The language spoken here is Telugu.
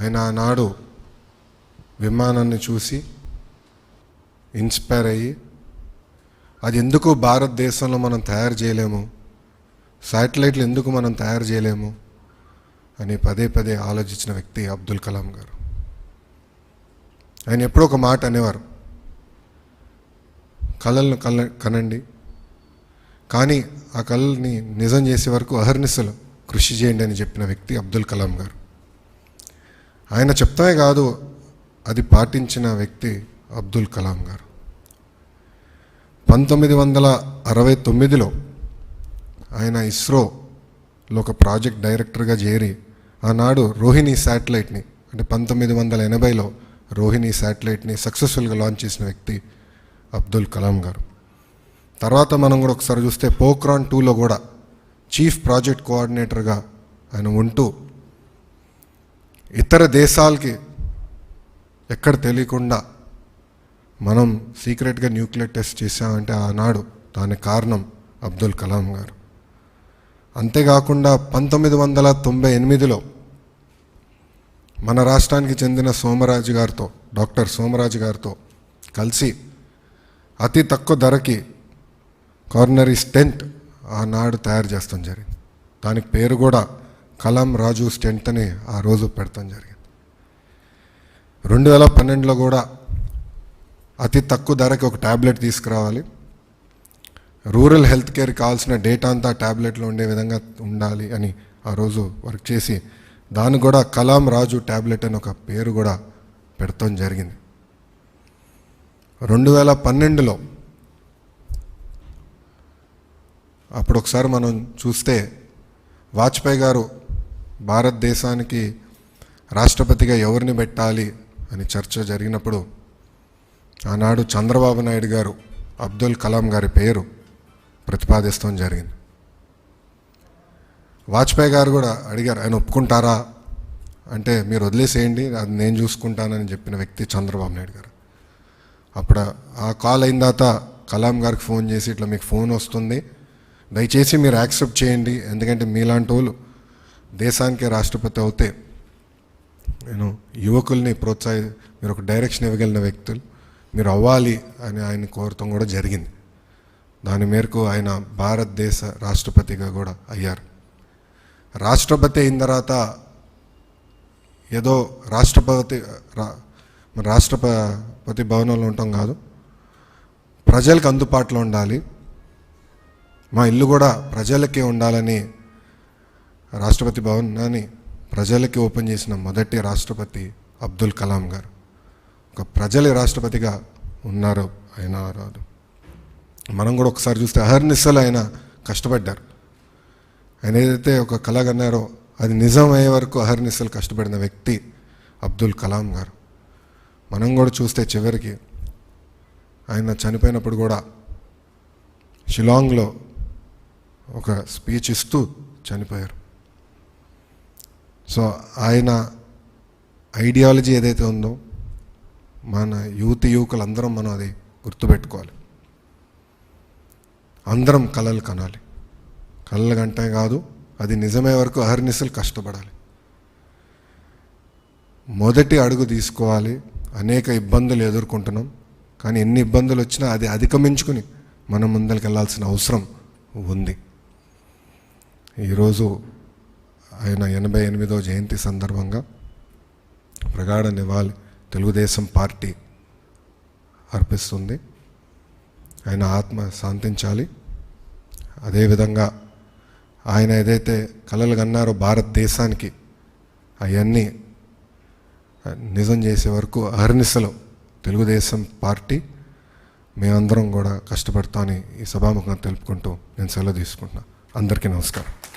ఆయన ఆనాడు విమానాన్ని చూసి ఇన్స్పైర్ అయ్యి అది ఎందుకు భారతదేశంలో మనం తయారు చేయలేము? శాటిలైట్లు ఎందుకు మనం తయారు చేయలేము? అని పదే పదే ఆలోచించిన వ్యక్తి అబ్దుల్ కలాం గారు. ఆయన ఎప్పుడో ఒక మాట అనేవారు. కళలను కల కనండి. కానీ ఆ కళల్ని నిజం చేసే వరకు అహర్నిశలు కృషి చేయండి అని చెప్పిన వ్యక్తి అబ్దుల్ కలాం గారు. ఆయన చెప్తామే కాదు అది పాటించిన వ్యక్తి అబ్దుల్ కలాం గారు. పంతొమ్మిది వందల అరవై తొమ్మిదిలో ఆయన ఇస్రోలో ఒక ప్రాజెక్ట్ డైరెక్టర్గా చేరి ఆనాడు రోహిణి శాటిలైట్ని అంటే పంతొమ్మిది వందల ఎనభైలో రోహిణి శాటిలైట్ని సక్సెస్ఫుల్గా లాంచ్ చేసిన వ్యక్తి అబ్దుల్ కలాం గారు. తర్వాత మనం కూడా ఒకసారి చూస్తే పోక్రాన్ టూలో కూడా చీఫ్ ప్రాజెక్ట్ కోఆర్డినేటర్గా ఆయన ఉంటూ ఇతర దేశాలకి ఎక్కడ తెలియకుండా మనం సీక్రెట్గా న్యూక్లియర్ టెస్ట్ చేశామంటే ఆనాడు దానికి కారణం అబ్దుల్ కలాం గారు. అంతేకాకుండా పంతొమ్మిది వందల తొంభై ఎనిమిదిలో మన రాష్ట్రానికి చెందిన సోమరాజు గారితో డాక్టర్ సోమరాజు గారితో కలిసి అతి తక్కువ ధరకి కార్నరీ స్టెంట్ ఆనాడు తయారు చేస్తాం జరిగింది. దానికి పేరు కూడా కలాం రాజు స్టెంట్ని ఆ రోజు పెడతాం జరిగింది. రెండు వేల పన్నెండులో కూడా అతి తక్కువ ధరకి ఒక ట్యాబ్లెట్ తీసుకురావాలి. రూరల్ హెల్త్ కేర్ కావాల్సిన డేటా అంతా ట్యాబ్లెట్లో ఉండే విధంగా ఉండాలి అని ఆ రోజు వర్క్ చేసి దాన్ని కూడా కలాం రాజు ట్యాబ్లెట్ అని ఒక పేరు కూడా పెడతాం జరిగింది. రెండు వేల పన్నెండులో అప్పుడు ఒకసారి మనం చూస్తే వాజ్పేయి గారు భారతదేశానికి రాష్ట్రపతిగా ఎవరిని పెట్టాలి అని చర్చ జరిగినప్పుడు ఆనాడు చంద్రబాబు నాయుడు గారు అబ్దుల్ కలాం గారి పేరు ప్రతిపాదిస్తాం జరిగింది. వాజ్పేయి గారు కూడా అడిగారు ఆయన ఒప్పుకుంటారా? అంటే మీరు వదిలేసేయండి అది నేను చూసుకుంటానని చెప్పిన వ్యక్తి చంద్రబాబు నాయుడు గారు. అప్పుడు ఆ కాల్ అయిన తర్వాత కలాం గారికి ఫోన్ చేసి ఇట్లా మీకు ఫోన్ వస్తుంది దయచేసి మీరు యాక్సెప్ట్ చేయండి ఎందుకంటే మీలాంటి వాళ్ళు దేశానికి రాష్ట్రపతి అవుతే నేను యువకుల్ని ప్రోత్సాహి మీరు ఒక డైరెక్షన్ ఇవ్వగలిగిన వ్యక్తులు మీరు అవ్వాలి అని ఆయన కోరటం కూడా జరిగింది. దాని మేరకు ఆయన భారతదేశ రాష్ట్రపతిగా కూడా అయ్యారు. రాష్ట్రపతి అయిన తర్వాత ఏదో రాష్ట్రపతి రా- మన రాష్ట్రపతి భవనంలో ఉంటాం కాదు. ప్రజలకు అందుబాటులో ఉండాలి. మా ఇల్లు కూడా ప్రజలకే ఉండాలని రాష్ట్రపతి భవనాన్ని ప్రజలకి ఓపెన్ చేసిన మొదటి రాష్ట్రపతి అబ్దుల్ కలాం గారు. ఒక ప్రజల రాష్ట్రపతిగా ఉన్నారు ఆయన రాదు. మనం కూడా ఒకసారి చూస్తే అహర్నిశలు ఆయన కష్టపడ్డారు. ఆయన ఏదైతే ఒక కళ కన్నారో అది నిజం అయ్యే వరకు అహర్నిశలు కష్టపడిన వ్యక్తి అబ్దుల్ కలాం గారు. మనం కూడా చూస్తే చివరికి ఆయన చనిపోయినప్పుడు కూడా షిలాంగ్లో ఒక స్పీచ్ ఇస్తూ చనిపోయారు. సో ఆయన ఐడియాలజీ ఏదైతే ఉందో మన యూత్ యువకులందరం మనం అది గుర్తుపెట్టుకోవాలి. అందరం కళలు కనాలి. కళలు కంటే కాదు అది నిజమే వరకు అహర్నిశలు కష్టపడాలి. మొదటి అడుగు తీసుకోవాలి. అనేక ఇబ్బందులు ఎదుర్కొంటున్నాం. కానీ ఎన్ని ఇబ్బందులు వచ్చినా అది అధిగమించుకుని మనం ముందరికి వెళ్ళాల్సిన అవసరం ఉంది. ఈరోజు ఆయన ఎనభై ఎనిమిదో జయంతి సందర్భంగా ప్రగాఢ నివాళి తెలుగుదేశం పార్టీ అర్పిస్తుంది. ఆయన ఆత్మ శాంతించాలి. అదేవిధంగా ఆయన ఏదైతే కలలు కన్నారో భారతదేశానికి అవన్నీ నిజం చేసే వరకు అహర్నిశలో తెలుగుదేశం పార్టీ మేమందరం కూడా కష్టపడతామని ఈ సభాముఖంగా తెలుపుకుంటూ నేను సెలవు తీసుకుంటున్నాను అందరికీ నమస్కారం.